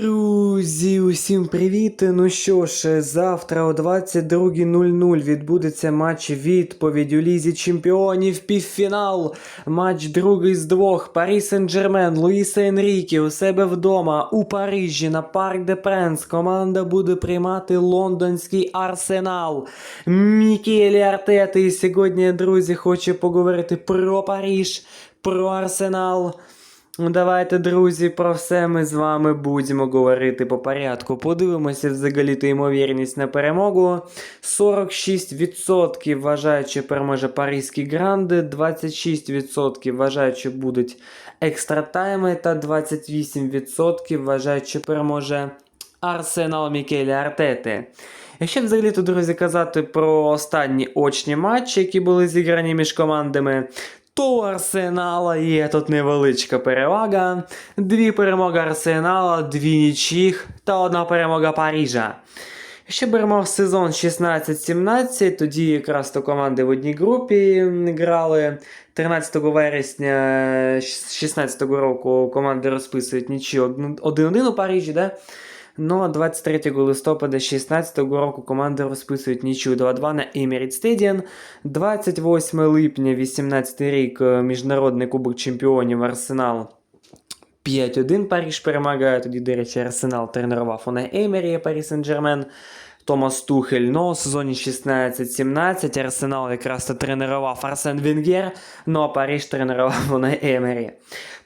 Друзі, усім привіт! Ну що ж, завтра о 22.00 відбудеться матч відповідь у Лізі Чемпіонів півфінал. Матч другий з двох. Парі Сен-Джермен, Луїса Енрікі у себе вдома у Парижі на Парк де Пренс. Команда буде приймати лондонський арсенал. Мікелі Артети. І сьогодні, друзі, хочу поговорити про Париж, про Арсенал. Ну, давайте, друзі, про все ми з вами будемо говорити по порядку. Подивимося взагалі-то ймовірність на перемогу. 46% вважають, що переможе Паризький Гранди, 26% вважають, що будуть екстратайми, та 28% вважають, що переможе Арсенал Мікелі Артети. Якщо взагалі-то, друзі, казати про останні очні матчі, які були зіграні між командами, то у Арсенала є тут невеличка перевага. Дві перемоги Арсенала, дві нічих та одна перемога Парижа. Якщо беремо сезон 16-17, тоді якраз то команди в одній групі грали. 13 вересня 16 року команди розписують нічі 1-1 у Парижі, да? Ну а 23 листопада 2016 року команди розписують Нічу 2-2 на Emirates Stadium. 28 липня 18 рік е, Міжнародний Кубок Чемпіонів Арсенал 5-1 Париж перемагає. Тоді, до речі, Арсенал тренував на Емері Парі Сен-Джермен. Томас Тухель, ну, у сезоні 16-17 Арсенал якраз то тренував Арсен Венгер, ну а Париж тренував вона Емері.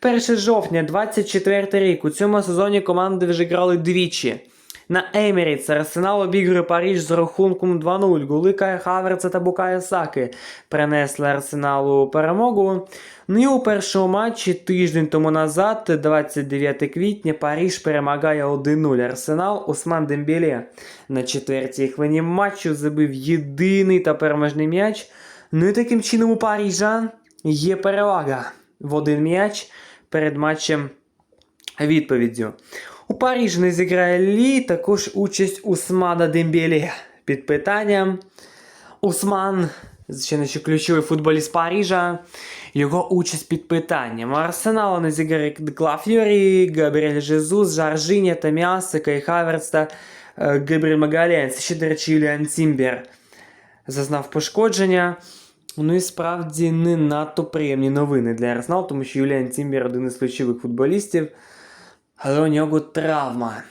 1 жовтня 24 рік. У цьому сезоні команди вже грали двічі. На Еміріц Арсенал обігрує Париж з рахунком 2-0. Голи Кая Хаверца та Букая Саки принесли Арсеналу перемогу. Ну і у першому матчі тиждень тому назад, 29 квітня, Париж перемагає 1-0 Арсенал. Осман Дембеле на четвертій хвилині матчу забив єдиний та переможний м'яч. Ну і таким чином у Парижа є перевага в один м'яч перед матчем відповіддю. У Парижі не зіграє Лі, також участь Усмана Дембеле. Під питанням. Усман, звичайно, ключовий футболіст Парижа, його участь під питанням. У Арсенала не зіграє Деклав Габріель Жезус, Жаржиня, Таміаса, Кай Хаверс та е, Габріель Магаленс. Ще, до речі, Юліан Тімбер зазнав пошкодження. Ну і справді не надто приємні новини для Арсеналу, тому що Юліан Тімбер один із ключових футболістів, але у нього травма.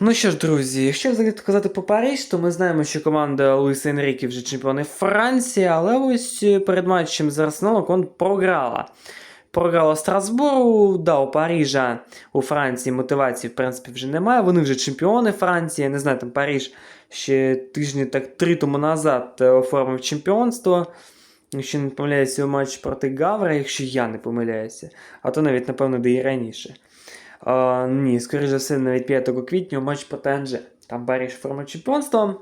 Ну що ж, друзі, якщо взагалі казати по Париж, то ми знаємо, що команда Луїса Енрікі вже чемпіони Франції, але ось е, перед матчем з Арсеналом команда програла. Програла Страсбуру, да, у Парижа у Франції мотивації, в принципі, вже немає. Вони вже чемпіони Франції. Я не знаю, там Париж ще тижні так три тому назад е, оформив чемпіонство. Якщо не помиляюся у матчі проти Гавра, якщо я не помиляюся, а то навіть, напевно, де і раніше. А, ні, скоріше за все, навіть 5 квітня матч проти Анже. Там Париж оформив чемпіонство.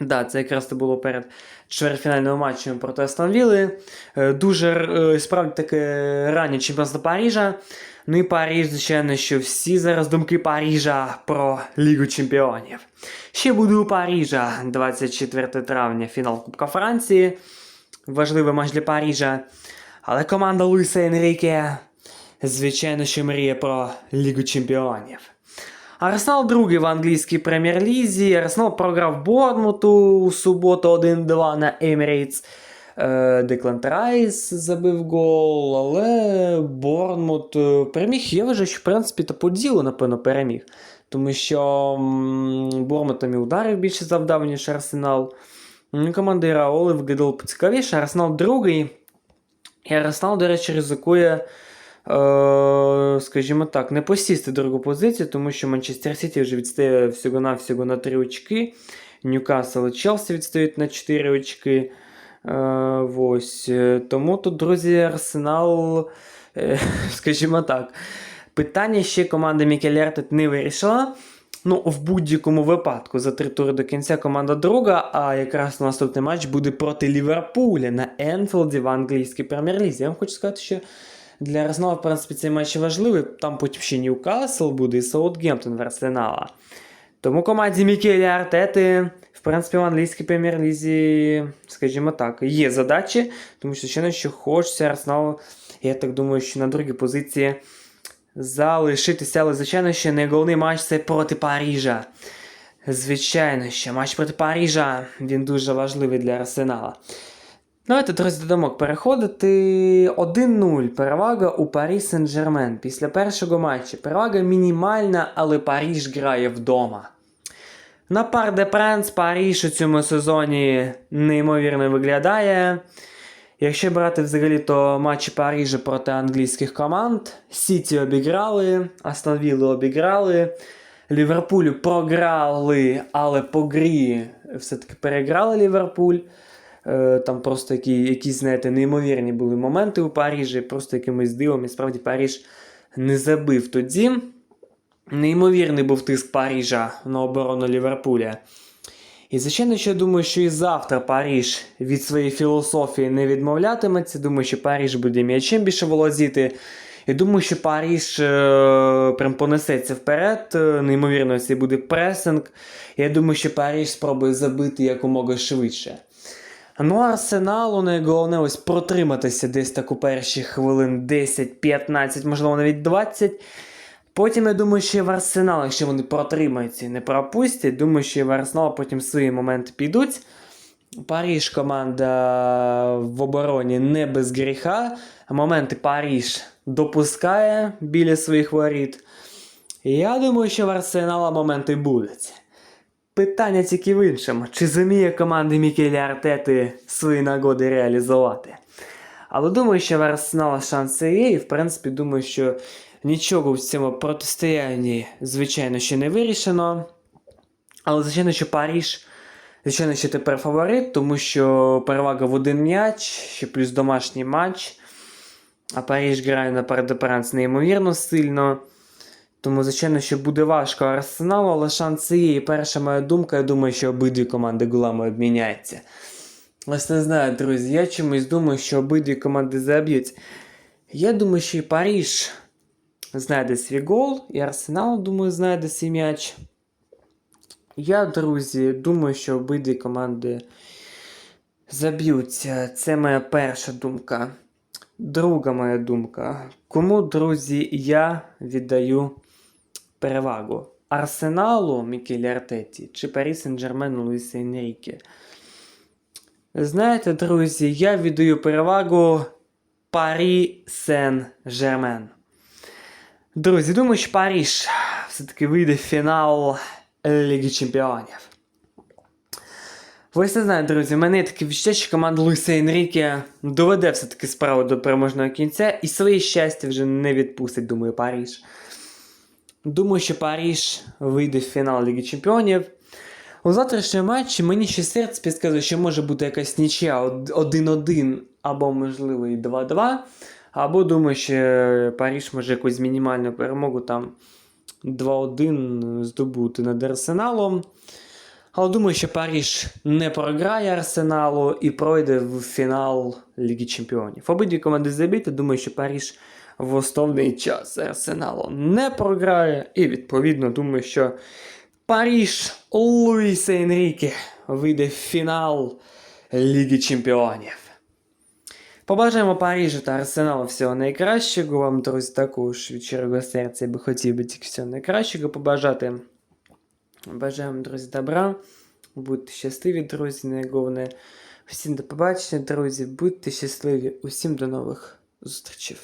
Да, це якраз то було перед чвертьфінальним матчем проти Астон Вілли. Е, Дуже е, справді таке раннє чемпіонство Парижа. Ну і Париж, звичайно, що всі зараз думки Парижа про Лігу Чемпіонів. Ще буде у Парижа 24 травня фінал Кубка Франції. Важливий матч для Парижа. Але команда Луїса Енріке, звичайно, що мріє про Лігу Чемпіонів. Арсенал другий в англійській прем'єр-лізі. Арсенал програв Борнмуту у суботу 1-2 на Емірейтс. Е, Деклан Райс забив гол, але Борнмут е, переміг. Я вважаю, що в принципі то по ділу, напевно, переміг. Тому що Борнмут там і ударів більше завдав, ніж Арсенал. М, Команда Раоли виглядала поцікавіше. Арсенал другий. І Арсенал, до речі, ризикує скажімо так, не посісти другу позицію, тому що Манчестер Сіті вже відстає всього-навсього на 3 очки. Ньюкасл і Челсі відстають на 4 очки. Е, ось. Е, Тому тут, друзі, Арсенал, е, скажімо так, питання ще команда Мікелер тут не вирішила. Ну, в будь-якому випадку за три тури до кінця команда друга, а якраз наступний матч буде проти Ліверпуля на Енфілді в англійській прем'єр-лізі. Я вам хочу сказати, що для Арсенала, в принципі, цей матч важливий. Там потім ще Ньюкасл буде і Саутгемптон в Арсенала. Тому команді Мікелі Артети, в принципі, в англійській прем'єр-лізі, скажімо так, є задачі, тому що ще що хочеться Арсеналу, я так думаю, що на другій позиції залишитися, але звичайно, що не головний матч це проти Парижа. Звичайно, що матч проти Парижа він дуже важливий для Арсенала. Давайте, друзі, до думок переходити. 1-0. Перевага у Парі Сен-Жермен. Після першого матчу. Перевага мінімальна, але Паріж грає вдома. На Пар де Пранс Паріж у цьому сезоні неймовірно виглядає. Якщо брати взагалі, то матчі Парижа проти англійських команд. Сіті обіграли, Астон Вілли обіграли. Ліверпулю програли, але по грі все-таки переграли Ліверпуль. Е, Там просто які, якісь, знаєте, неймовірні були моменти у Парижі, просто якимось дивом. І справді Париж не забив тоді. Неймовірний був тиск Парижа на оборону Ліверпуля. І звичайно, що я думаю, що і завтра Париж від своєї філософії не відмовлятиметься. Думаю, що Париж буде м'ячем більше володіти. І думаю, що Париж е, прям понесеться вперед. е, Неймовірно, це буде пресинг. Я думаю, що Париж спробує забити якомога швидше. Ну, Арсеналу найголовне ось протриматися десь так у перші хвилин 10-15, можливо, навіть 20. Потім я думаю, що і в Арсенал, якщо вони протримаються і не пропустять, думаю, що і в Арсенал потім свої моменти підуть. Паріж команда в обороні не без гріха. Моменти Паріж допускає біля своїх воріт. Я думаю, що в Арсенала моменти будуть. Питання тільки в іншому, чи зуміє команда Мікеля Артети свої нагоди реалізувати. Але думаю, що в Арсенала шанси є, і в принципі думаю, що нічого в цьому протистоянні, звичайно, ще не вирішено. Але, звичайно, що Паріж, звичайно, що тепер фаворит, тому що перевага в один м'яч, ще плюс домашній матч. А Паріж грає на передеперанс неймовірно сильно. Тому, звичайно, що буде важко Арсеналу, але шанси є. І перша моя думка, я думаю, що обидві команди голами обміняються. Ось не знаю, друзі, я чомусь думаю, що обидві команди заб'ють. Я думаю, що і Паріж знайде свій гол, і Арсенал, думаю, знайде свій м'яч. Я, друзі, думаю, що обидві команди заб'ються. Це моя перша думка. Друга моя думка. Кому, друзі, я віддаю перевагу? Арсеналу Мікелі Артеті чи Парі Сен-Жермену Луїса Енріке? Знаєте, друзі, я віддаю перевагу Парі Сен-Жермен. Друзі, думаю, що Паріж все-таки вийде в фінал Ліги Чемпіонів. Ось не знаю, друзі, в мене є таке відчуття, що команда Луїса Енріке доведе все-таки справу до переможного кінця і своє щастя вже не відпустить, думаю, Паріж. Думаю, що Паріж вийде в фінал Ліги Чемпіонів. У завтрашньому матчі мені ще серце підказує, що може бути якась нічия 1-1 або, можливо, і 2-2. Або думаю, що Паріж може якусь мінімальну перемогу там 2-1 здобути над Арсеналом. Але думаю, що Паріж не програє Арсеналу і пройде в фінал Ліги Чемпіонів. Обидві команди забіти, думаю, що Паріж в основний час Арсеналу не програє. І відповідно думаю, що Паріж Луїса Енріке вийде в фінал Ліги Чемпіонів. Побажаємо Парижу та Арсеналу всього найкращого. Вам, друзі, також від щирого серця я би хотів би тільки всього найкращого побажати. Бажаємо, друзі, добра. Будьте щасливі, друзі, найголовне. Всім до побачення, друзі. Будьте щасливі. Усім до нових зустрічей.